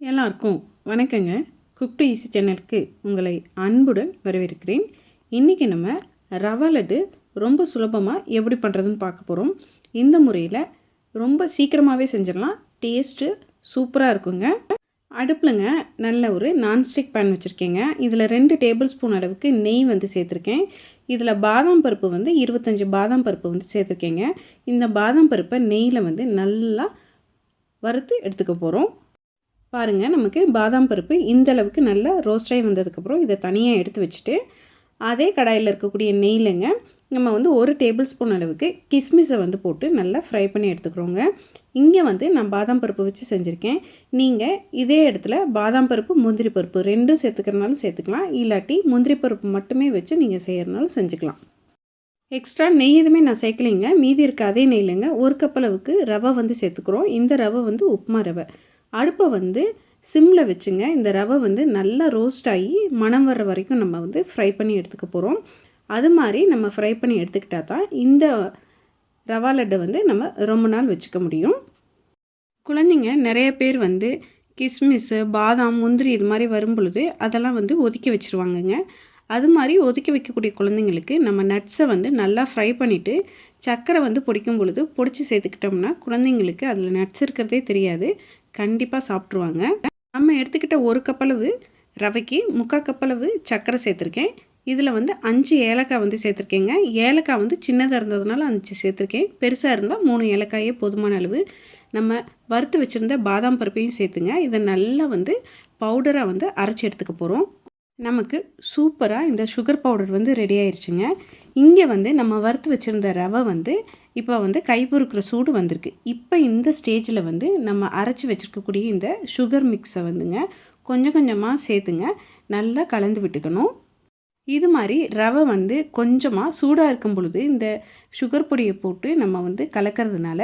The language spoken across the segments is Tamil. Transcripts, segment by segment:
எல்லாருக்கும் வணக்கங்க. குக் டு ஈஸி சேனலுக்கு உங்களை அன்புடன் வரவேற்கிறேன். இன்றைக்கி நம்ம ரவா லட்டு ரொம்ப சுலபமாக எப்படி பண்ணுறதுன்னு பார்க்க போகிறோம் இந்த முறையில் ரொம்ப சீக்கிரமாகவே செஞ்சிடலாம். டேஸ்ட்டு சூப்பராக இருக்குங்க. அடுப்பில்ங்க நல்ல ஒரு நான்ஸ்டிக் பேன் வச்சுருக்கேங்க. இதில் ரெண்டு டேபிள் ஸ்பூன் அளவுக்கு நெய் வந்து சேர்த்துருக்கேன். இதில் பாதாம் பருப்பு வந்து இருபத்தஞ்சி பாதாம் பருப்பு வந்து சேர்த்துருக்கேங்க. இந்த பாதாம் பருப்பை நெய்யில் வந்து நல்லா வறுத்து எடுத்துக்க போகிறோம் பாருங்கள் நமக்கு பாதாம் பருப்பு இந்த அளவுக்கு நல்லா ரோஸ்டாகி வந்ததுக்கப்புறம் இதை தனியாக எடுத்து வச்சுட்டு அதே கடாயில் இருக்கக்கூடிய நெய்லங்க நம்ம வந்து ஒரு டேபிள் ஸ்பூன் அளவுக்கு கிஸ்மிஸை வந்து போட்டு நல்லா ஃப்ரை பண்ணி எடுத்துக்கிறோங்க. இங்கே வந்து நான் பாதாம் பருப்பு வச்சு செஞ்சுருக்கேன். நீங்கள் இதே இடத்துல பாதாம் பருப்பு முந்திரி பருப்பு ரெண்டும் சேர்த்துக்கிறனாலும் சேர்த்துக்கலாம். இல்லாட்டி முந்திரி பருப்பு மட்டுமே வச்சு நீங்கள் செய்கிறனாலும் செஞ்சுக்கலாம். எக்ஸ்ட்ரா நெய் எதுவுமே நான் சேர்க்கலைங்க. மீதி இருக்க அதே நெய்லங்க ஒரு கப் அளவுக்கு ரவை வந்து சேர்த்துக்கிறோம். இந்த ரவை வந்து உப்புமா ரவை. அடுப்பை வந்து சிம்மில் வச்சுங்க. இந்த ரவை வந்து நல்லா ரோஸ்ட் ஆகி மணம் வர்ற வரைக்கும் நம்ம வந்து ஃப்ரை பண்ணி எடுத்துக்க போகிறோம் அது மாதிரி நம்ம ஃப்ரை பண்ணி எடுத்துக்கிட்டால் தான் இந்த ரவா லட்டை வந்து நம்ம ரொம்ப நாள் வச்சுக்க முடியும். குழந்தைங்க நிறைய பேர் வந்து கிஸ்மிஸ்ஸு பாதாம் முந்திரி இது மாதிரி வரும் பொழுது அதெல்லாம் வந்து ஒதுக்கி வச்சுருவாங்கங்க. அது மாதிரி ஒதுக்கி வைக்கக்கூடிய குழந்தைங்களுக்கு நம்ம நட்ஸை வந்து நல்லா ஃப்ரை பண்ணிவிட்டு சர்க்கரை வந்து பொடிக்கும் பொழுது பொடிச்சு சேர்த்துக்கிட்டோம்னா குழந்தைங்களுக்கு அதில் நட்ஸ் இருக்கிறதே தெரியாது. கண்டிப்பாக சாப்பிட்ருவாங்க நம்ம எடுத்துக்கிட்ட ஒரு கப்பளவு ரவைக்கு முக்கால் கப்பளவு சர்க்கரை சேர்த்துருக்கேன். இதில் வந்து அஞ்சு ஏலக்காய் வந்து சேர்த்துருக்கேங்க. ஏலக்காய் வந்து சின்னதாக இருந்ததுனால அஞ்சு சேர்த்துருக்கேன். பெருசாக இருந்தால் மூணு ஏலக்காயே போதுமான அளவு. நம்ம வறுத்து வச்சுருந்த பாதாம் பருப்பையும் சேர்த்துங்க. இதை நல்லா வந்து பவுடராக வந்து அரைச்சி எடுத்துக்க போகிறோம் நமக்கு சூப்பராக இந்த சுகர் பவுடர் வந்து ரெடி ஆயிடுச்சுங்க இங்கே வந்து நம்ம வறுத்து வச்சுருந்த ரவை வந்து இப்போ வந்து கைப்பொறுக்கிற சூடு வந்திருக்கு. இப்போ இந்த ஸ்டேஜில் வந்து நம்ம அரைச்சி வச்சுருக்கக்கூடிய இந்த சுகர் மிக்ஸை வந்துங்க கொஞ்சம் கொஞ்சமாக சேர்த்துங்க. நல்லா கலந்து விட்டுக்கணும். இது மாதிரி ரவை வந்து கொஞ்சமாக சூடாக இருக்கும் பொழுது இந்த சுகர் பொடியை போட்டு நம்ம வந்து கலக்கிறதுனால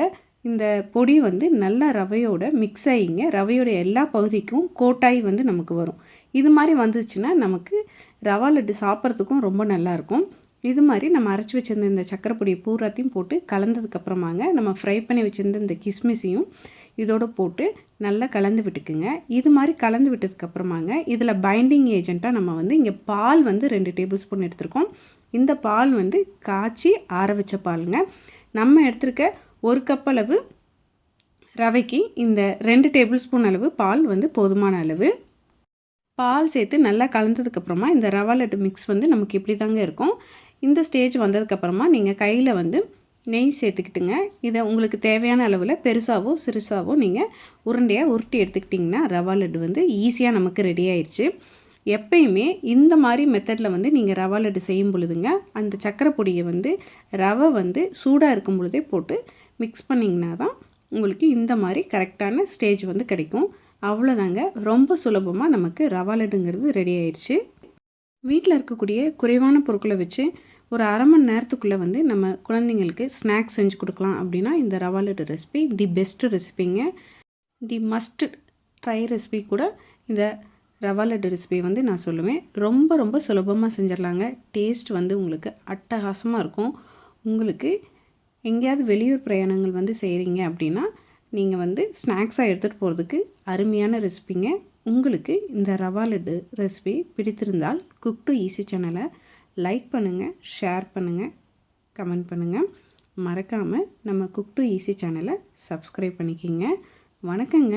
இந்த பொடி வந்து நல்லா ரவையோட மிக்ஸ் ஆகிங்க ரவையோட எல்லா பகுதிக்கும் கோட்டாய் வந்து நமக்கு வரும். இது மாதிரி வந்துச்சுன்னா நமக்கு ரவா லட்டு சாப்பிட்றதுக்கும் ரொம்ப நல்லாயிருக்கும் இது மாதிரி நம்ம அரைச்சி வச்சுருந்த இந்த சக்கரை பொடியை பூராத்தையும் போட்டு கலந்ததுக்கப்புறமாங்க நம்ம ஃப்ரை பண்ணி வச்சுருந்த இந்த கிஸ்மிஸையும் இதோடு போட்டு நல்லா கலந்து விட்டுக்குங்க. இது மாதிரி கலந்து விட்டதுக்கப்புறமாங்க இதில் பைண்டிங் ஏஜெண்ட்டாக நம்ம வந்து இங்கே பால் வந்து ரெண்டு டேபிள் ஸ்பூன் எடுத்துருக்கோம். இந்த பால் வந்து காய்ச்சி ஆற வச்ச பாலுங்க. நம்ம எடுத்திருக்க ஒரு கப் அளவு ரவைக்கு இந்த ரெண்டு டேபிள் ஸ்பூன் அளவு பால் வந்து போதுமான அளவு. பால் சேர்த்து நல்லா கலந்ததுக்கப்புறமா இந்த ரவா லட்டு மிக்ஸ் வந்து நமக்கு இப்படி தாங்க இருக்கும். இந்த ஸ்டேஜ் வந்ததுக்கப்புறமா நீங்கள் கையில் வந்து நெய் சேர்த்துக்கிட்டுங்க. இதை உங்களுக்கு தேவையான அளவில் பெருசாகவோ சிறுசாகவோ நீங்கள் உருண்டையாக உருட்டி எடுத்துக்கிட்டிங்கன்னா ரவா லட்டு வந்து ஈஸியாக நமக்கு ரெடி ஆயிடுச்சு எப்பயுமே இந்த மாதிரி மெத்தடில் வந்து நீங்கள் ரவா லட்டு செய்யும் பொழுதுங்க அந்த சக்கரை பொடியை வந்து ரவை வந்து சூடாக இருக்கும் பொழுதே போட்டு மிக்ஸ் பண்ணிங்கன்னா தான் உங்களுக்கு இந்த மாதிரி கரெக்டான ஸ்டேஜ் வந்து கிடைக்கும். அவ்வளோதாங்க ரொம்ப சுலபமாக நமக்கு ரவா லட்டுங்கிறது ரெடி ஆயிடுச்சு வீட்டில் இருக்கக்கூடிய குறைவான பொருட்களை வச்சு ஒரு அரை மணி நேரத்துக்குள்ளே வந்து நம்ம குழந்தைங்களுக்கு ஸ்நாக்ஸ் செஞ்சு கொடுக்கலாம் அப்படின்னா இந்த rava laddu recipe the best ரெசிபிங்க the must try recipe கூட இந்த ரவா லட்டு ரெசிபி வந்து நான் சொல்லுவேன். ரொம்ப ரொம்ப சுலபமாக செஞ்சிடலாங்க. டேஸ்ட் வந்து உங்களுக்கு அட்டகாசமாக இருக்கும். உங்களுக்கு எங்கேயாவது வெளியூர் பிரயாணங்கள் வந்து செய்கிறீங்க அப்படின்னா நீங்கள் வந்து ஸ்நாக்ஸாக எடுத்துகிட்டு போகிறதுக்கு அருமையான ரெசிபிங்க உங்களுக்கு இந்த ரவா லட்டு ரெசிபி பிடித்திருந்தால் குக் டு ஈஸி சேனலை லைக் பண்ணுங்கள் ஷேர் பண்ணுங்கள் கமெண்ட் பண்ணுங்கள் மறக்காமல் நம்ம குக் டு ஈஸி சேனலை சப்ஸ்கிரைப் பண்ணிக்கிங்க. வணக்கங்க.